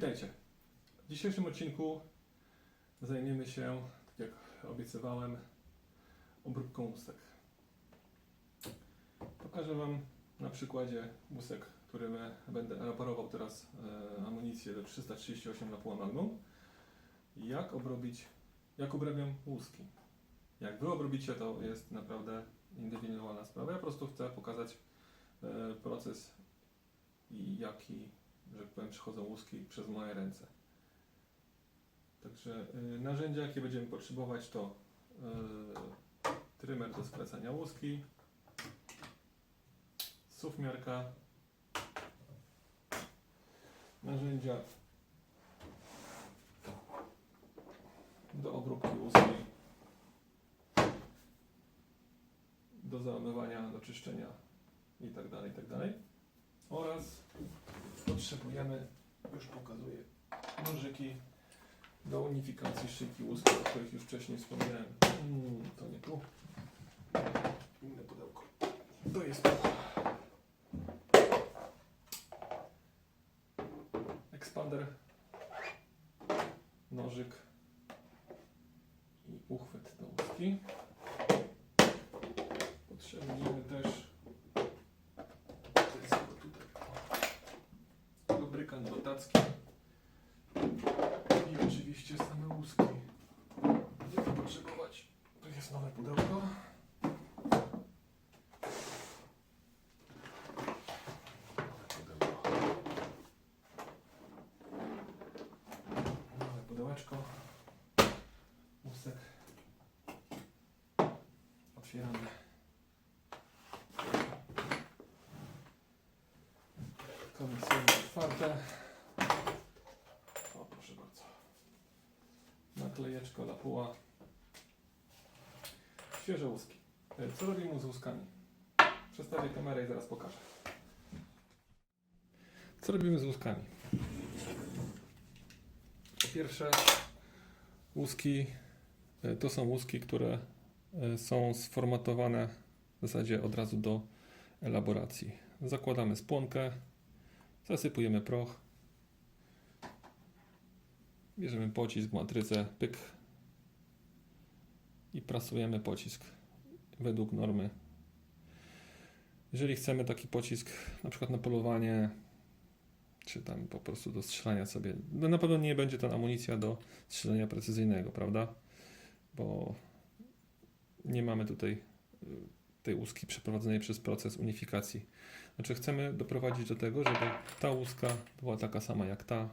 Witajcie. W dzisiejszym odcinku zajmiemy się, tak jak obiecywałem, obróbką łusek. Pokażę Wam na przykładzie łusek, którym będę elaborował teraz e, amunicję do 338 na pół. Jak obrobić, jak obrabiam łuski. Jak Wy obrobicie, to jest naprawdę indywidualna sprawa. Ja po prostu chcę pokazać e, proces i jaki, że tak powiem, przychodzą łuski przez moje ręce. Także y, narzędzia, jakie będziemy potrzebować, to y, trymer do skracania łuski, sufmiarka, narzędzia do obróbki łuski, do załamywania, do czyszczenia itd., itd. Oraz potrzebujemy, już pokazuję, nożyki do unifikacji szyjki łuski, o których już wcześniej wspomniałem. Mm, to nie tu. Inne pudełko. To jest tu. Expander, nożyk i uchwyt do łuski. Potrzebujemy też to jest chyba tutaj. Lubrykant do tacki. I oczywiście same łuski. Będziemy potrzebować. Tu jest nowe pudełko. Nowe pudełeczko. Łusek. Otwieramy. Komisyjne otwarte. O, proszę bardzo. Naklejeczko lapuła. Świeże łuski. E, Co robimy z łuskami? Przestawię kamerę i zaraz pokażę. Co robimy z łuskami? Po pierwsze, łuski e, to są łuski, które e, są sformatowane w zasadzie od razu do elaboracji. Zakładamy spłonkę, zasypujemy proch, Bierzemy pocisk, matrycę, pyk i prasujemy pocisk według normy. Jeżeli chcemy taki pocisk na przykład na polowanie, czy tam po prostu do strzelania sobie, no na pewno nie będzie to amunicja do strzelania precyzyjnego, prawda? Bo nie mamy tutaj y, tej łuski przeprowadzonej przez proces unifikacji. Znaczy chcemy doprowadzić do tego, żeby ta łuska była taka sama jak ta,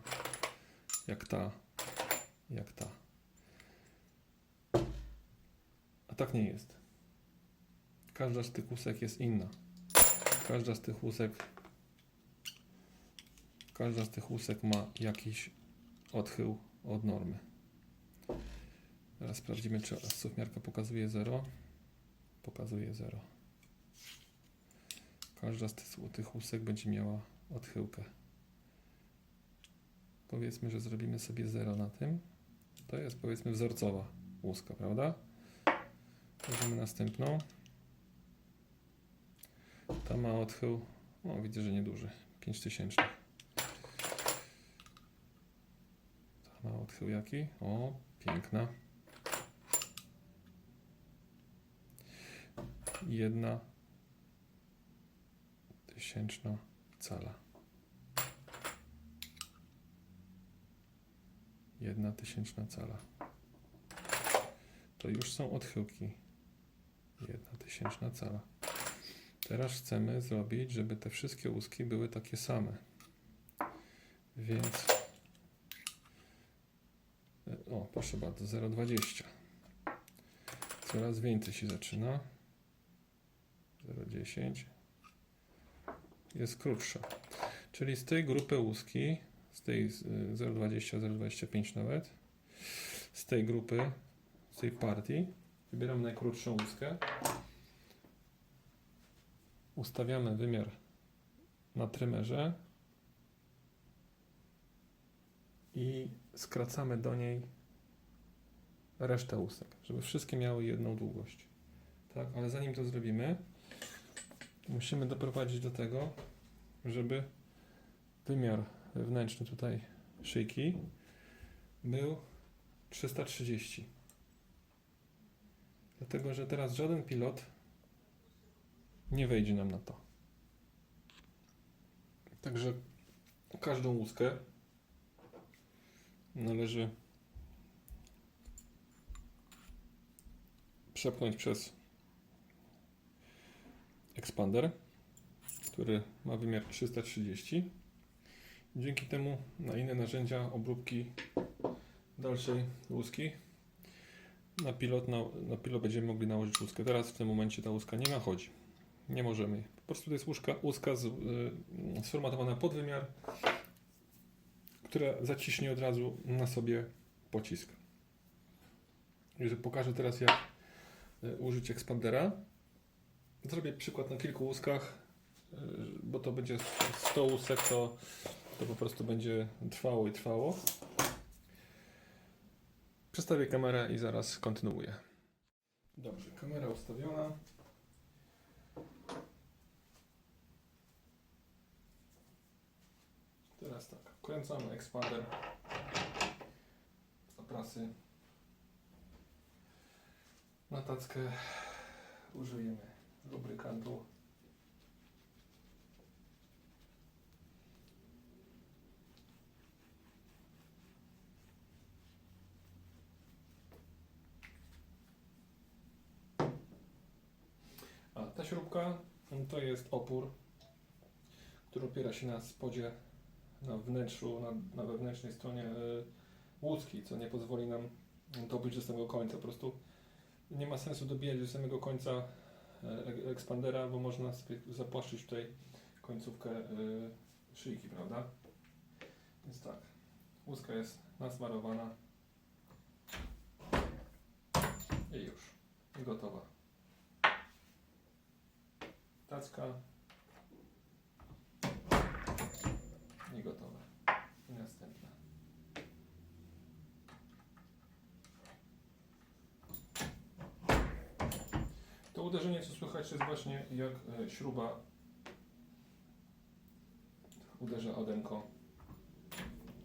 jak ta, jak ta. A tak nie jest. Każda z tych łusek jest inna. Każda z tych łusek każda z tych łusek ma jakiś odchył od normy. Teraz sprawdzimy, czy sufmiarka pokazuje 0. Pokazuje 0. Każda z tych- łusek będzie miała odchyłkę. Powiedzmy, że zrobimy sobie 0 na tym. To jest powiedzmy wzorcowa łuska, prawda? Weźmiemy następną. Ta ma odchył, o widzę, że nieduży, 5000. Ta ma odchył jaki? O, piękna. Jedna tysięczna cala. Jedna tysięczna cala. To już są odchyłki. Jedna tysięczna cala. Teraz chcemy zrobić, żeby te wszystkie łuski były takie same. Więc. O, proszę bardzo, 0,20. Coraz więcej się zaczyna. 0,10. Jest krótsza. Czyli z tej grupy łuski, z tej z, y, 0,20, 0,25 nawet, z tej grupy, z tej partii, wybieramy najkrótszą łuskę. Ustawiamy wymiar na trymerze i skracamy do niej resztę łusek, żeby wszystkie miały jedną długość. Tak, ale zanim to zrobimy, musimy doprowadzić do tego, żeby wymiar wewnętrzny tutaj szyjki był 330. Dlatego, że teraz żaden pilot nie wejdzie nam na to. Także każdą łuskę należy przepchnąć przez ekspander, który ma wymiar 330. Dzięki temu na inne narzędzia obróbki dalszej łuski na pilot, na, na pilot będziemy mogli nałożyć łuskę. Teraz w tym momencie ta łuska nie nachodzi. Nie możemy. Po prostu to jest łuska, łuska z, y, sformatowana pod wymiar, która zaciśnie od razu na sobie pocisk. Jeżeli pokażę teraz jak y, użyć ekspandera. Zrobię przykład na kilku łuskach, y, bo to będzie 100 łusek, to, to po prostu będzie trwało i trwało. Przestawię kamerę i zaraz kontynuuję. Dobrze, kamera ustawiona. Teraz tak, wkręcamy ekspander do prasy. Na tackę użyjemy lubrykantu. A ta śrubka to jest opór, który opiera się na spodzie, na wnętrzu, na, na wewnętrznej stronie y, łuski, co nie pozwoli nam dobyć do samego końca. Po prostu nie ma sensu dobijać do samego końca e, ekspandera, bo można sobie zapłaszczyć tutaj końcówkę y, szyjki, prawda? Więc tak, łuska jest nasmarowana i już, i gotowa. Tacka i gotowe. I następna. To uderzenie, co słychać, jest właśnie jak e, śruba uderza o denko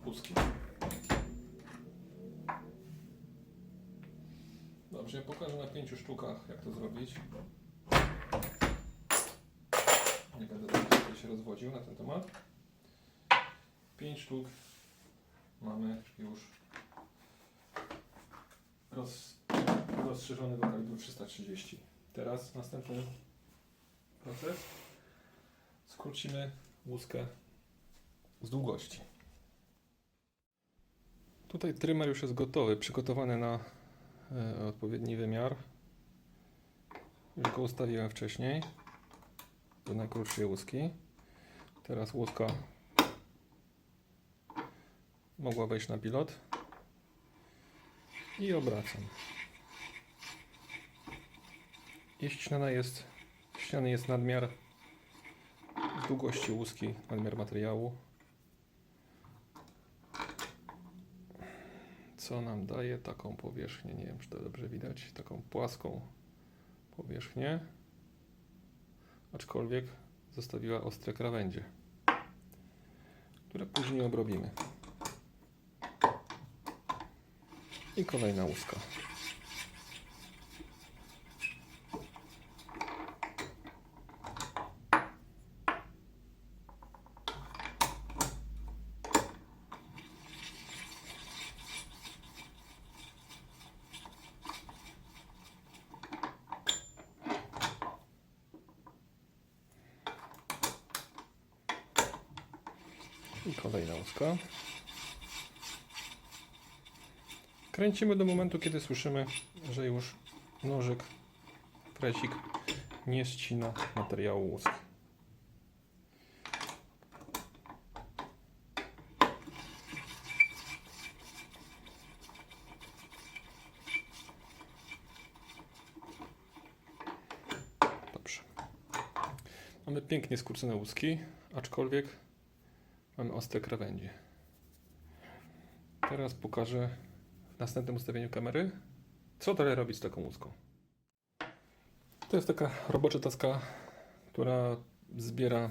łuski. Dobrze, pokażę na pięciu sztukach, jak to zrobić. Nie będę tutaj się rozwodził na ten temat. 5 sztuk mamy już roz, rozszerzony do kalibru 330. Teraz następny proces. Skrócimy łuskę z długości. Tutaj trymer już jest gotowy, przygotowany na e, odpowiedni wymiar. Już go ustawiłem wcześniej do najkrótszej łuski. Teraz łuska mogła wejść na pilot i obracam. Jeśli ściana jest, ściany jest nadmiar długości łuski, nadmiar materiału, co nam daje taką powierzchnię, nie wiem czy to dobrze widać, taką płaską powierzchnię aczkolwiek zostawiła ostre krawędzie, które później obrobimy. I kolejna łuska. I kolejna łuska. Kręcimy do momentu, kiedy słyszymy, że już nożyk, precik nie ścina materiału łuski. Dobrze. Mamy pięknie skrócone łuski, aczkolwiek Mamy ostre krawędzie. Teraz pokażę w następnym ustawieniu kamery, co dalej robić z taką łuską. To jest taka robocza taska, która zbiera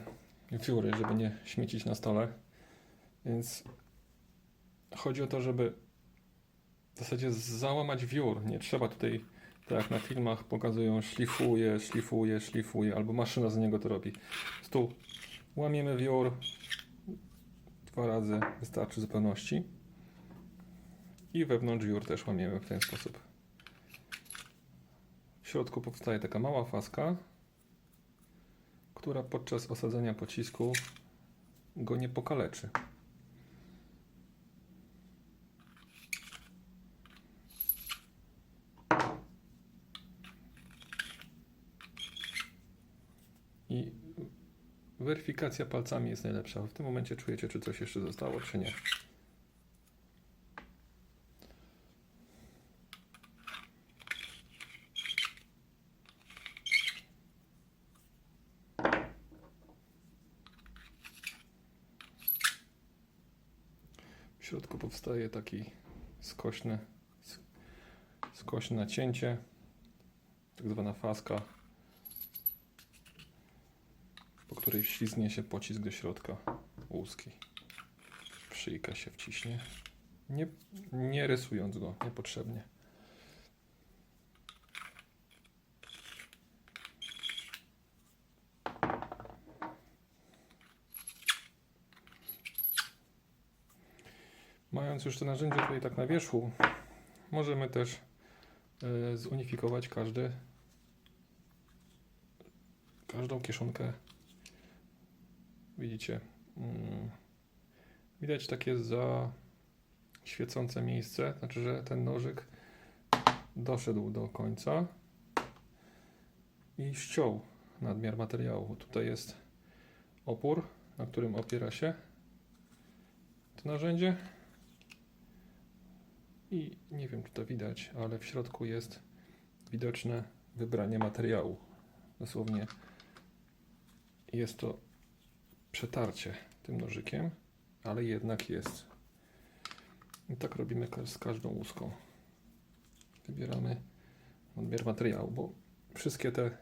dziury, żeby nie śmiecić na stole. Więc chodzi o to, żeby w zasadzie załamać wiór. Nie trzeba tutaj, tak jak na filmach pokazują, szlifuje, szlifuje, szlifuje, albo maszyna z niego to robi. Tu łamiemy wiór dwa razy, wystarczy zupełności. I wewnątrz wiór też łamiemy w ten sposób. W środku powstaje taka mała faska, która podczas osadzenia pocisku go nie pokaleczy. I weryfikacja palcami jest najlepsza. W tym momencie czujecie, czy coś jeszcze zostało, czy nie. W środku powstaje taki skośny, sk- skośne nacięcie, tak zwana faska, po której wślizgnie się pocisk do środka łuski. Szyjka się wciśnie, nie, nie rysując go niepotrzebnie. Mając już to narzędzie tutaj tak na wierzchu, możemy też e, zunifikować każdy, każdą kieszonkę. Widzicie, mm, widać takie za świecące miejsce, znaczy, że ten nożyk doszedł do końca i ściął nadmiar materiału. Tutaj jest opór, na którym opiera się to narzędzie. I nie wiem, czy to widać, ale w środku jest widoczne wybranie materiału. Dosłownie jest to przetarcie tym nożykiem, ale jednak jest. I tak robimy z każdą łuską. Wybieramy odmiar materiału, bo wszystkie te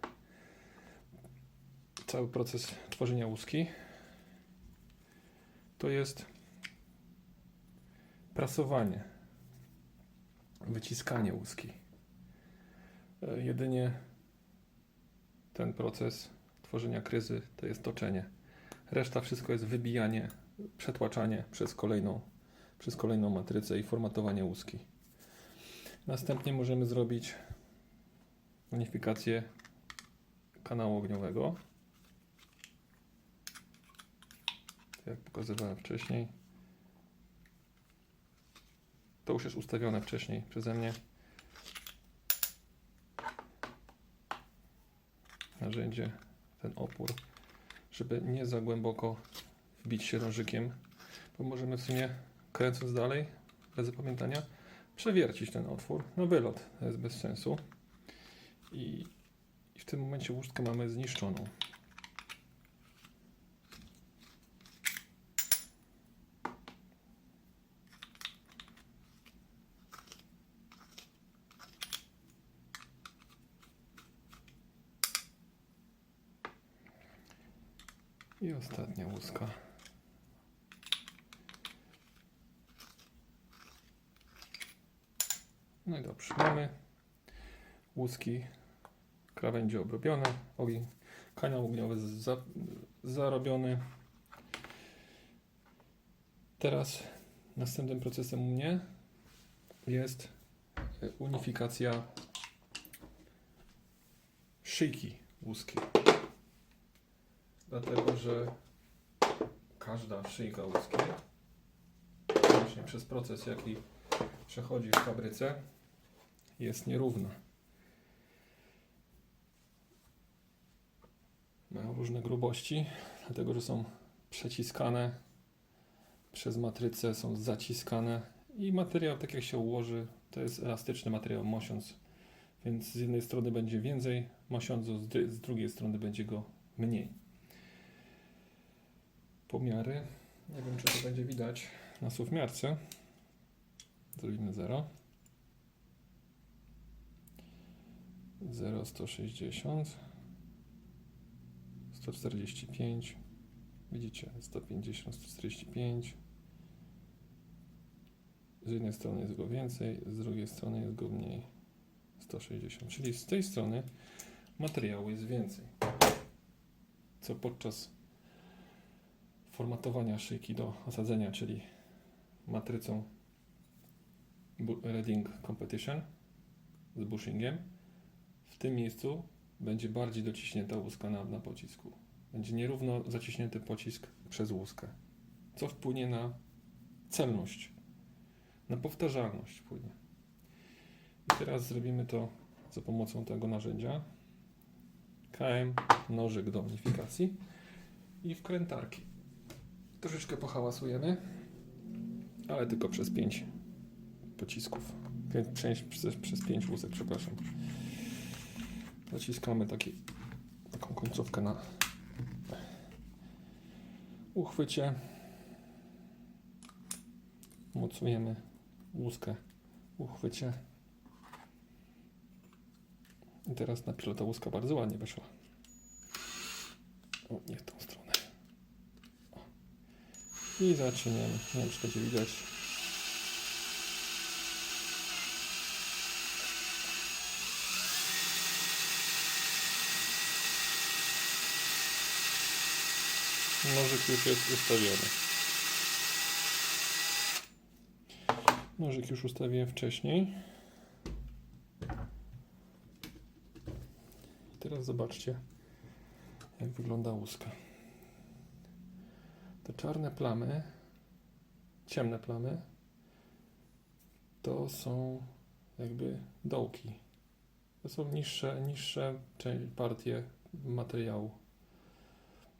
cały proces tworzenia łuski to jest prasowanie wyciskanie łuski. E, Jedynie ten proces tworzenia kryzy to jest toczenie. Reszta wszystko jest wybijanie, przetłaczanie przez kolejną, przez kolejną matrycę i formatowanie łuski. Następnie możemy zrobić unifikację kanału ogniowego. Tak jak pokazywałem wcześniej. To już jest ustawione wcześniej przeze mnie. Narzędzie, ten opór, żeby nie za głęboko wbić się nożykiem, bo możemy w sumie kręcąc dalej, bez zapamiętania, przewiercić ten otwór na wylot. To jest bez sensu. I, i w tym momencie łóżkę mamy zniszczoną. I ostatnia łuska. No i dobrze, mamy łuski, krawędzie obrobione, ogień, kanał ogniowy za, zarobiony. Teraz następnym procesem u mnie jest e, unifikacja szyjki łuski. Dlatego, że każda szyjka łuski, właśnie przez proces, jaki przechodzi w fabryce, jest nierówna. Mają różne grubości, dlatego że są przeciskane przez matrycę, są zaciskane i materiał, tak jak się ułoży, to jest elastyczny materiał mosiąc, więc z jednej strony będzie więcej mosiądzu, z drugiej strony będzie go mniej pomiary. Nie wiem, czy to będzie widać na suwmiarce. Zrobimy 0. 0, 160, 145. Widzicie, 150, 145. Z jednej strony jest go więcej, z drugiej strony jest go mniej. 160. Czyli z tej strony materiału jest więcej. Co podczas formatowania szyjki do osadzenia, czyli matrycą Reading Competition z bushingiem, w tym miejscu będzie bardziej dociśnięta łuska na, na pocisku. Będzie nierówno zaciśnięty pocisk przez łuskę, co wpłynie na celność, na powtarzalność wpłynie. I teraz zrobimy to za pomocą tego narzędzia. KM, nożyk do unifikacji i wkrętarki. Troszeczkę pohałasujemy, ale tylko przez 5 pocisków. Pię- Przez, przez, przez 5 łusek, przepraszam. Zaciskamy taki, taką końcówkę na uchwycie. Mocujemy łuskę uchwycie. I teraz na pilota łuska bardzo ładnie weszła. O, nie. I zaczniemy. Nie wiem, czy będzie widać. Nożyk już jest ustawiony. Nożyk już ustawiłem wcześniej. Teraz zobaczcie, jak wygląda łuska. Te czarne plamy, ciemne plamy, to są jakby dołki. To są niższe, niższe partie materiału.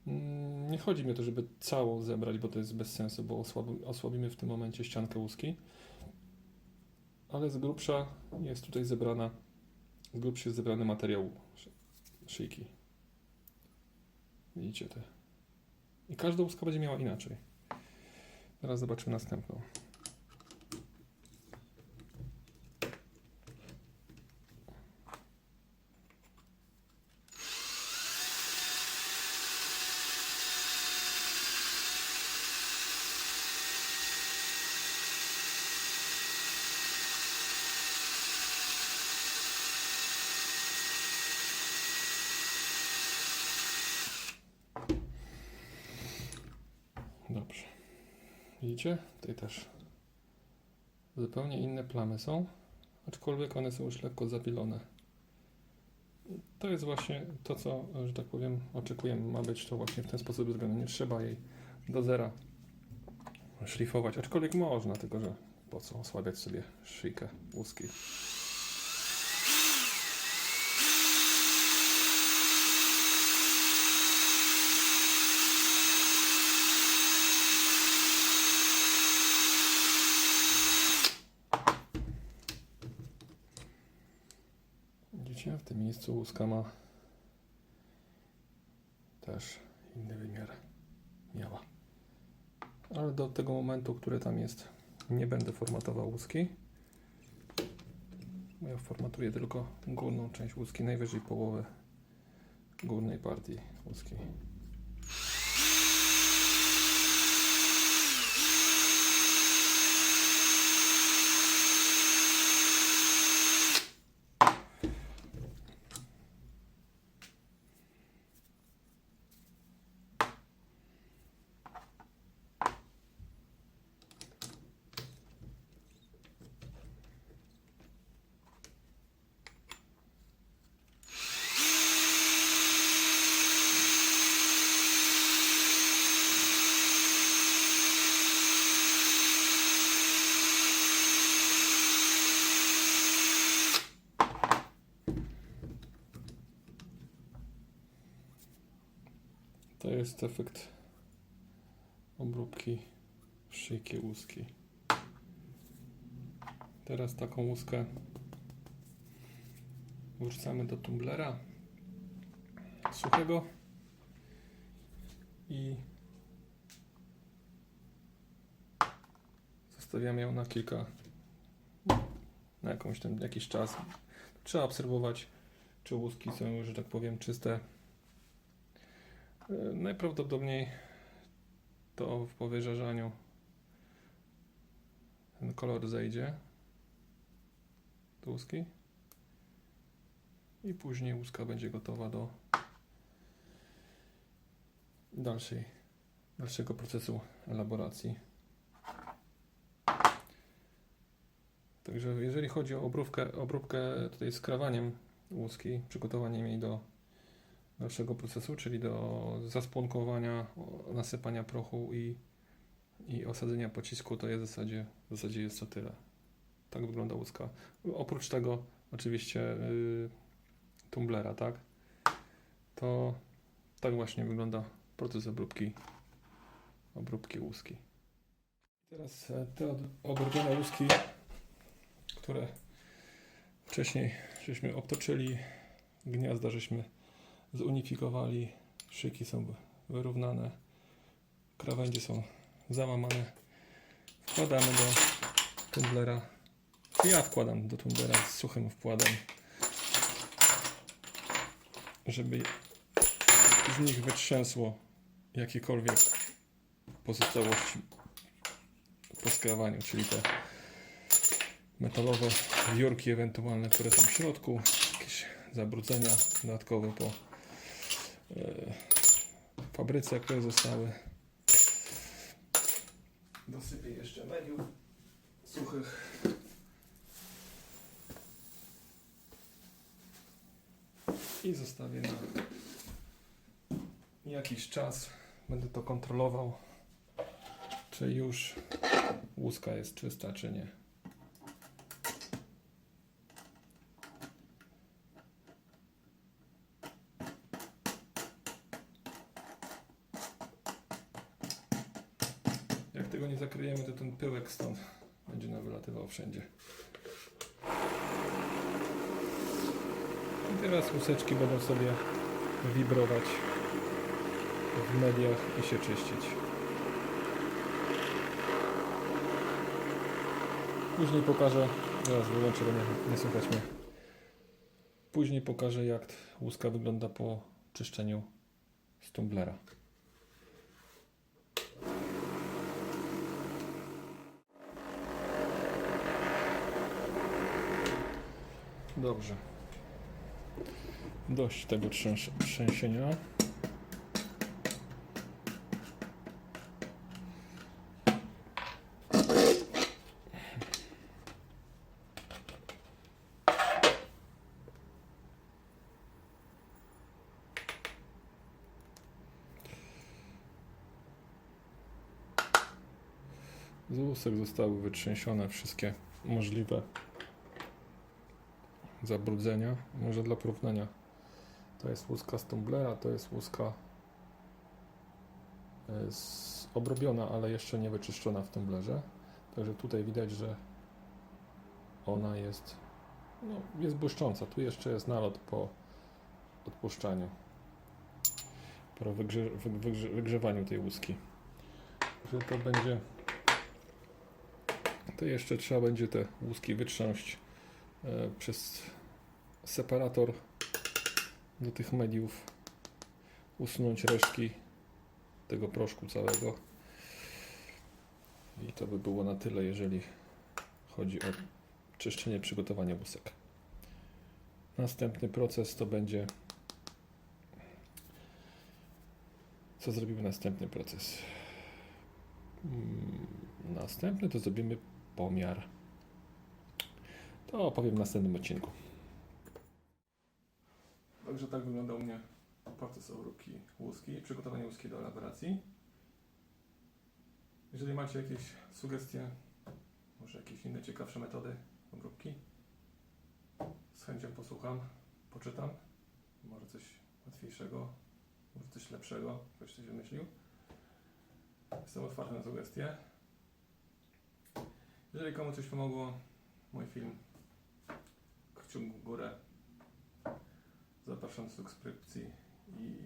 Mm, Nie chodzi mi o to, żeby całą zebrać, bo to jest bez sensu, bo osłabi, osłabimy w tym momencie ściankę łuski. Ale z grubsza jest tutaj zebrana, z grubsza jest zebrany materiał szy- szyjki. Widzicie te. I każda łuska będzie miała inaczej. Teraz zobaczymy następną. Dobrze. Widzicie? Tutaj też zupełnie inne plamy są, aczkolwiek one są już lekko zapilone. To jest właśnie to, co, że tak powiem, oczekujemy. Ma być to właśnie w ten sposób zrobione. Nie trzeba jej do zera szlifować, aczkolwiek można, tylko że po co osłabiać sobie szyjkę łuski. Widzicie, miejscu łuska ma też inny wymiar miała. Ale do tego momentu, który tam jest, nie będę formatował łuski. Ja formatuję tylko górną część łuski, najwyżej połowę górnej partii łuski. To jest efekt obróbki szyjki łuski. Teraz taką łuskę wrzucamy do tumblera suchego i zostawiamy ją na kilka, na jakąś jakiś czas. Trzeba obserwować, czy łuski są już, że tak powiem, czyste. E, Najprawdopodobniej to po wyżarzaniu ten kolor zejdzie do łuski i później łuska będzie gotowa do dalszej, dalszego procesu elaboracji. Także jeżeli chodzi o obróbkę, obróbkę tutaj skrawaniem łuski, przygotowaniem jej do dalszego procesu, czyli do zaspłonkowania, nasypania prochu i, i osadzenia pocisku, to jest w zasadzie, w zasadzie jest to tyle. Tak wygląda łuska. Oprócz tego oczywiście yy, tumblera, tak? To tak właśnie wygląda proces obróbki, obróbki łuski. Teraz e, te obrobione łuski, które wcześniej żeśmy obtoczyli, gniazda żeśmy zunifikowali, szyki są wyrównane, krawędzie są załamane. Wkładamy do tumblera. Ja wkładam do tumblera z suchym wkładem, żeby z nich wytrzęsło jakiekolwiek pozostałości po skrawaniu, czyli te metalowe wiórki ewentualne, które są w środku, jakieś zabrudzenia dodatkowe po e, fabryce, które zostały. Dosypię jeszcze mediów suchych. I zostawię na jakiś czas. Będę to kontrolował, czy już łuska jest czysta, czy nie. Jak tego nie zakryjemy, to ten pyłek stąd będzie nam wylatywał wszędzie. I teraz łuseczki będą sobie wibrować w mediach i się czyścić. Później pokażę, teraz wyłączę, bo nie, nie słychać mnie. Później pokażę, jak łuska wygląda po czyszczeniu z tumblera. Dobrze. Dość tego trzęs- trzęsienia. Z łusek zostały wytrzęsione wszystkie możliwe zabrudzenia. Może dla porównania. To jest łuska z tumblera, to jest łuska e, obrobiona, ale jeszcze nie wyczyszczona w tumblerze. Także tutaj widać, że ona jest, no, jest błyszcząca. Tu jeszcze jest nalot po odpuszczaniu, po wygrze, wy, wygrze, wygrzewaniu tej łuski. Że to będzie, to jeszcze trzeba będzie te łuski wytrząść e, przez separator do tych mediów, usunąć resztki tego proszku całego. I to by było na tyle, jeżeli chodzi o czyszczenie, przygotowanie łusek. Następny proces to będzie. Co zrobimy następny proces? Mm, Następny to zrobimy pomiar. To opowiem w następnym odcinku. Także tak wygląda u mnie proces obróbki łuski, przygotowanie łuski do elaboracji. Jeżeli macie jakieś sugestie, może jakieś inne ciekawsze metody obróbki, z chęcią posłucham, poczytam. Może coś łatwiejszego, może coś lepszego, ktoś coś wymyślił. Jestem otwarty na sugestie. Jeżeli komu coś pomogło, mój film, kciuk w górę. Zapraszam do subskrypcji i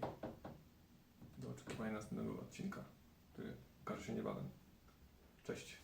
do oczekiwania następnego odcinka, który ukaże się niebawem. Cześć.